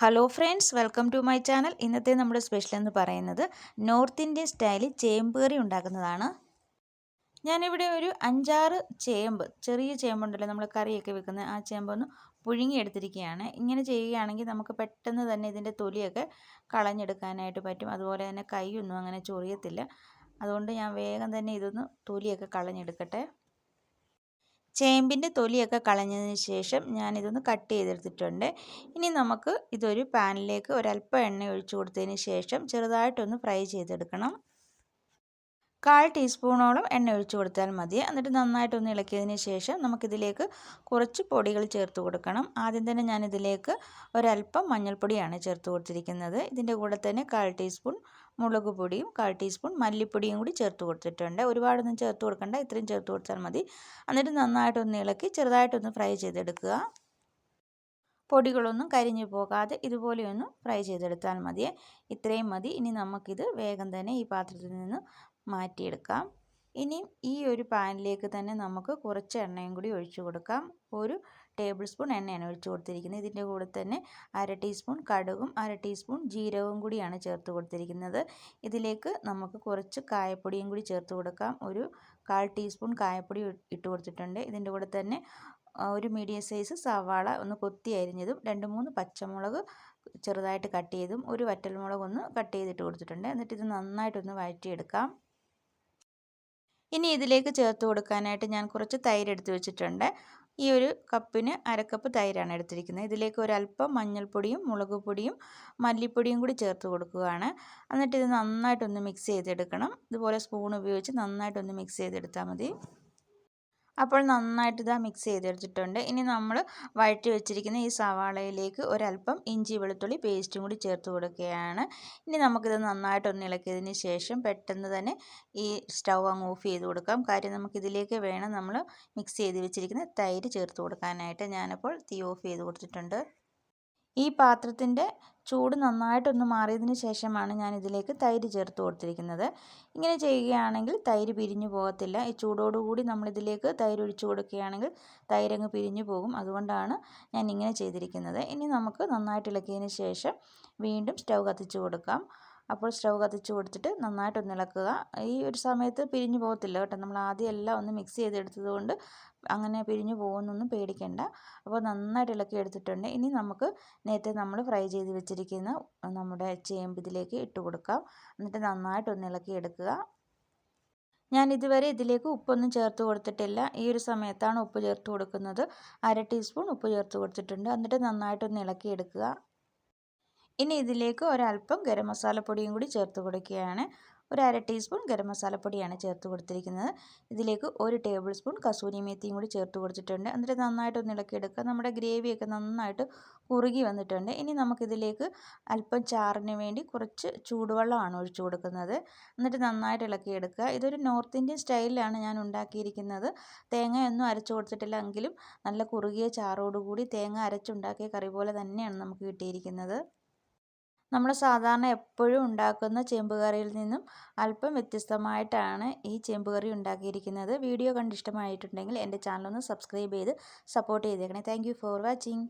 Hello friends welcome to my channel ഇന്നത്തെ നമ്മുടെ special എന്ന് പറയുന്നത് നോർത്ത് ഇന്ത്യൻ സ്റ്റൈലിൽ ചേമ്പ് കറി ഉണ്ടാക്കുന്നതാണ്. ഞാനിവിടെ ഒരു അഞ്ചാറ് ചേമ്പ് ചെറിയ ചേമ്പുണ്ടല്ലോ നമ്മൾ കറിയൊക്കെ വെക്കുന്ന ആ ചേമ്പൊന്ന് പുഴുങ്ങിയെടുത്തിരിക്കുകയാണ്. ഇങ്ങനെ ചെയ്യുകയാണെങ്കിൽ നമുക്ക് പെട്ടെന്ന് തന്നെ ഇതിന്റെ തൊലിയൊക്കെ കളഞ്ഞെടുക്കാനായിട്ട് പറ്റും. അതുപോലെ തന്നെ കൈയൊന്നും അങ്ങനെ ചൊറിയത്തില്ല. അതുകൊണ്ട് ഞാൻ വേഗം തന്നെ ഇതൊന്ന് തൊലിയൊക്കെ കളഞ്ഞെടുക്കട്ടെ. ചേമ്പിന്റെ തൊലിയൊക്കെ കളഞ്ഞതിന് ശേഷം ഞാനിതൊന്ന് കട്ട് ചെയ്തെടുത്തിട്ടുണ്ട് ഇനി നമുക്ക് ഇതൊരു പാനിലേക്ക് ഒരല്പം എണ്ണ ഒഴിച്ചു കൊടുത്തതിന് ശേഷം ചെറുതായിട്ടൊന്ന് ഫ്രൈ ചെയ്തെടുക്കണം. കാൽ ടീസ്പൂണോളം എണ്ണ ഒഴിച്ചു കൊടുത്താൽ മതി. എന്നിട്ട് നന്നായിട്ടൊന്ന് ഇളക്കിയതിന് ശേഷം നമുക്കിതിലേക്ക് കുറച്ച് പൊടികൾ ചേർത്ത് കൊടുക്കണം. ആദ്യം തന്നെ ഞാനിതിലേക്ക് ഒരല്പം മഞ്ഞൾപ്പൊടിയാണ് ചേർത്ത് കൊടുത്തിരിക്കുന്നത്. ഇതിന്റെ കൂടെ തന്നെ കാൽ ടീസ്പൂൺ മുളക് പൊടിയും കാൽ ടീസ്പൂൺ മല്ലിപ്പൊടിയും കൂടി ചേർത്ത് കൊടുത്തിട്ടുണ്ട്. ഒരുപാടൊന്നും ചേർത്ത് കൊടുക്കണ്ട ഇത്രയും ചേർത്ത് കൊടുത്താൽ മതി. എന്നിട്ട് നന്നായിട്ടൊന്ന് ഇളക്കി ചെറുതായിട്ടൊന്ന് ഫ്രൈ ചെയ്തെടുക്കുക. പൊടികളൊന്നും കരിഞ്ഞു പോകാതെ ഇതുപോലെയൊന്ന് ഫ്രൈ ചെയ്തെടുത്താൽ മതി. ഇത്രയും മതി. ഇനി നമുക്കിത് വേഗം തന്നെ ഈ പാത്രത്തിൽ നിന്ന് മാറ്റിയെടുക്കാം. ഇനിയും ഈ ഒരു പാനിലേക്ക് തന്നെ നമുക്ക് കുറച്ച് എണ്ണയും കൂടി ഒഴിച്ചു കൊടുക്കാം. ഒരു ടേബിൾ സ്പൂൺ എണ്ണയാണ് ഒഴിച്ചു കൊടുത്തിരിക്കുന്നത്. ഇതിന്റെ കൂടെ തന്നെ അര ടീസ്പൂൺ കടുകും അര ടീസ്പൂൺ ജീരകവും കൂടിയാണ് ചേർത്ത് കൊടുത്തിരിക്കുന്നത്. ഇതിലേക്ക് നമുക്ക് കുറച്ച് കായപ്പൊടിയും കൂടി ചേർത്ത് കൊടുക്കാം. ഒരു കാൽ ടീസ്പൂൺ കായപ്പൊടി ഇട്ട് കൊടുത്തിട്ടുണ്ട്. ഇതിന്റെ കൂടെ തന്നെ ഒരു മീഡിയം സൈസ് സവാള ഒന്ന് കൊത്തി അരിഞ്ഞതും രണ്ട് മൂന്ന് പച്ചമുളക് ചെറുതായിട്ട് കട്ട് ചെയ്തും ഒരു വറ്റൽമുളക് ഒന്ന് കട്ട് ചെയ്തിട്ട് കൊടുത്തിട്ടുണ്ട്. എന്നിട്ട് ഇത് നന്നായിട്ടൊന്ന് വഴറ്റിയെടുക്കാം. ഇനി ഇതിലേക്ക് ചേർത്ത് കൊടുക്കാനായിട്ട് ഞാൻ കുറച്ച് തൈര് എടുത്ത് വെച്ചിട്ടുണ്ട്. ഈ ഒരു കപ്പിന് അരക്കപ്പ് തൈരാണ് എടുത്തിരിക്കുന്നത്. ഇതിലേക്ക് ഒരല്പം മഞ്ഞൾപ്പൊടിയും മുളക് പൊടിയും മല്ലിപ്പൊടിയും കൂടി ചേർത്ത് കൊടുക്കുകയാണ്. എന്നിട്ട് ഇത് നന്നായിട്ടൊന്ന് മിക്സ് ചെയ്തെടുക്കണം. ഇതുപോലെ സ്പൂൺ ഉപയോഗിച്ച് നന്നായിട്ടൊന്ന് മിക്സ് ചെയ്തെടുത്താൽ മതി. അപ്പോൾ നന്നായിട്ട് ഇതാ മിക്സ് ചെയ്തെടുത്തിട്ടുണ്ട്. ഇനി നമ്മൾ വഴറ്റി വെച്ചിരിക്കുന്ന ഈ സവാളയിലേക്ക് ഒരല്പം ഇഞ്ചി വെളുത്തുള്ളി പേസ്റ്റും കൂടി ചേർത്ത് കൊടുക്കുകയാണ്. ഇനി നമുക്കിത് നന്നായിട്ടൊന്ന് ഇളക്കിയതിന് ശേഷം പെട്ടെന്ന് തന്നെ ഈ സ്റ്റൗ അങ്ങ് ഓഫ് ചെയ്ത് കൊടുക്കാം. കാര്യം നമുക്കിതിലേക്ക് വേണം നമ്മൾ മിക്സ് ചെയ്ത് വെച്ചിരിക്കുന്ന തൈര് ചേർത്ത് കൊടുക്കാനായിട്ട്. ഞാനപ്പോൾ തീ ഓഫ് ചെയ്ത് കൊടുത്തിട്ടുണ്ട്. ഈ പാത്രത്തിന്റെ ചൂട് നന്നായിട്ടൊന്ന് മാറിയതിന് ശേഷമാണ് ഞാൻ ഇതിലേക്ക് തൈര് ചേർത്ത് കൊടുത്തിരിക്കുന്നത്. ഇങ്ങനെ ചെയ്യുകയാണെങ്കിൽ തൈര് പിരിഞ്ഞു പോകത്തില്ല. ഈ ചൂടോടുകൂടി നമ്മളിതിലേക്ക് തൈര് ഒഴിച്ചു കൊടുക്കുകയാണെങ്കിൽ തൈരങ്ങ് പിരിഞ്ഞു പോകും. അതുകൊണ്ടാണ് ഞാൻ ഇങ്ങനെ ചെയ്തിരിക്കുന്നത്. ഇനി നമുക്ക് നന്നായിട്ട് ഇളക്കിയതിന് ശേഷം വീണ്ടും സ്റ്റൗ കത്തിച്ച് കൊടുക്കാം. അപ്പോൾ സ്റ്റൗ കത്തിച്ച് കൊടുത്തിട്ട് നന്നായിട്ടൊന്ന് ഇളക്കുക. ഈ ഒരു സമയത്ത് പിരിഞ്ഞു പോകത്തില്ല കേട്ടോ. നമ്മൾ ആദ്യം എല്ലാം ഒന്ന് മിക്സ് ചെയ്തെടുത്തതുകൊണ്ട് അങ്ങനെ പിരിഞ്ഞു പോകുന്നൊന്നും പേടിക്കേണ്ട. അപ്പോൾ നന്നായിട്ട് ഇളക്കി എടുത്തിട്ടുണ്ട്. ഇനി നമുക്ക് നേരത്തെ നമ്മൾ ഫ്രൈ ചെയ്ത് വെച്ചിരിക്കുന്ന നമ്മുടെ ചേമ്പ് ഇതിലേക്ക് ഇട്ട് കൊടുക്കാം. എന്നിട്ട് നന്നായിട്ടൊന്ന് ഇളക്കി എടുക്കുക. ഞാൻ ഇതുവരെ ഇതിലേക്ക് ഉപ്പൊന്നും ചേർത്ത് കൊടുത്തിട്ടില്ല. ഈ ഒരു സമയത്താണ് ഉപ്പ് ചേർത്ത് കൊടുക്കുന്നത്. അര ടീസ്പൂൺ ഉപ്പ് ചേർത്ത് കൊടുത്തിട്ടുണ്ട്. എന്നിട്ട് നന്നായിട്ടൊന്ന് ഇളക്കി എടുക്കുക. ഇനി ഇതിലേക്ക് ഒരല്പം ഗരം മസാലപ്പൊടിയും കൂടി ചേർത്ത് കൊടുക്കുകയാണ്. ഒരു അര ടീസ്പൂൺ ഗരം മസാലപ്പൊടിയാണ് ചേർത്ത് കൊടുത്തിരിക്കുന്നത്. ഇതിലേക്ക് ഒരു ടേബിൾ സ്പൂൺ കസൂരി മേത്തിയും കൂടി ചേർത്ത് കൊടുത്തിട്ടുണ്ട്. എന്നിട്ട് നന്നായിട്ട് നന്നായിട്ടൊന്ന് ഇളക്കിയെടുക്കുക. നമ്മുടെ ഗ്രേവിയൊക്കെ നന്നായിട്ട് കുറുകി വന്നിട്ടുണ്ട്. ഇനി നമുക്കിതിലേക്ക് അല്പം ചാറിന് വേണ്ടി കുറച്ച് ചൂടുവെള്ളമാണ് ഒഴിച്ചു കൊടുക്കുന്നത്. എന്നിട്ട് നന്നായിട്ട് ഇളക്കിയെടുക്കുക. ഇതൊരു നോർത്ത് ഇന്ത്യൻ സ്റ്റൈലിലാണ് ഞാൻ ഉണ്ടാക്കിയിരിക്കുന്നത്. തേങ്ങയൊന്നും അരച്ചു കൊടുത്തിട്ടില്ല നല്ല കുറുകിയ ചാറോടുകൂടി തേങ്ങ അരച്ചുണ്ടാക്കിയ കറി പോലെ തന്നെയാണ് നമുക്ക് കിട്ടിയിരിക്കുന്നത്. നമ്മൾ സാധാരണ എപ്പോഴും ഉണ്ടാക്കുന്ന ചേമ്പ് കറിയിൽ നിന്നും അല്പം വ്യത്യസ്തമായിട്ടാണ് ഈ ചേമ്പ് കറി ഉണ്ടാക്കിയിരിക്കുന്നത്. വീഡിയോ കണ്ടിഷ്ടമായിട്ടുണ്ടെങ്കിൽ എന്റെ ചാനൽ ഒന്ന് സബ്സ്ക്രൈബ് ചെയ്ത് സപ്പോർട്ട് ചെയ്തേക്കണേ. Thank for watching.